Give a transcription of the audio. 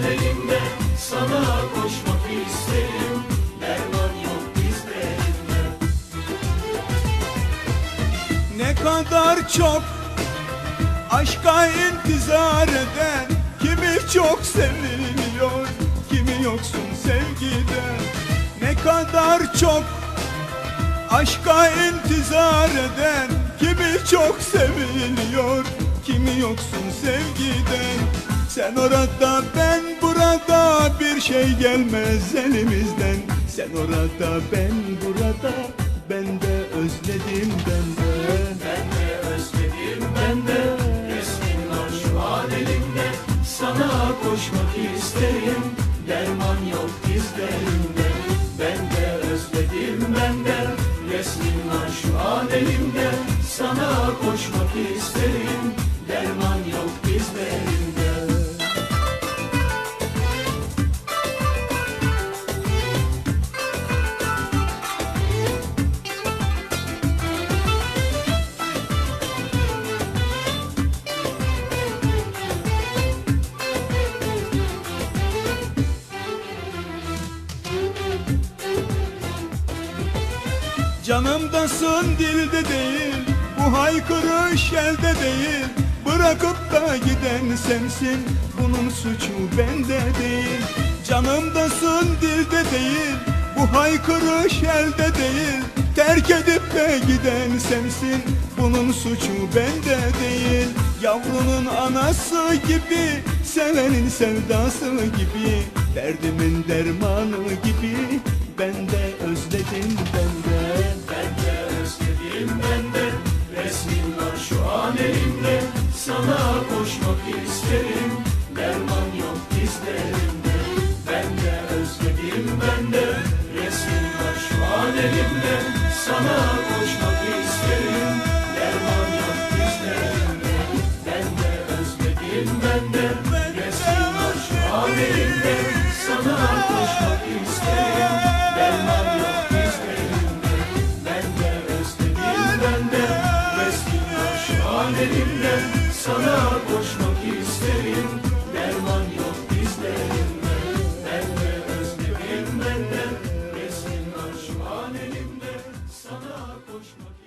elimde Sana koşmak isterim. Derman yok dizlerimde Ne kadar çok aşka intizar eden Kimi çok seviliyor, kimi yoksun sevgiden. Ne kadar çok aşka intizar eden Kimi çok seviliyor, kimi yoksun sevgiden Sen orada ben burada. Bir şey gelmez elimizden. Sen orada ben burada. Ben de özledim ben de. Ben de özledim ben de. Resmin var şu an elimde Sana koşmak isterim. Derman yok dizlerimde Ben de özledim ben de. Resmin var şu an elimde Sana koşmak Canımdasın dilde değil Bu haykırış elde değil. Bırakıp da giden sensin Bunun suçu bende değil. Canımdasın dilde değil Bu haykırış elde değil. Terk edip de giden sensin Bunun suçu bende değil. Yavrunun anası gibi Sevenin sevdası gibi. Derdimin dermanı Sana koşmak isterim. Derman yok dizlerimde özledim ben de Resmin var Sana koşmak isterim. Derman yok dizlerimde özledim ben de Resmin var de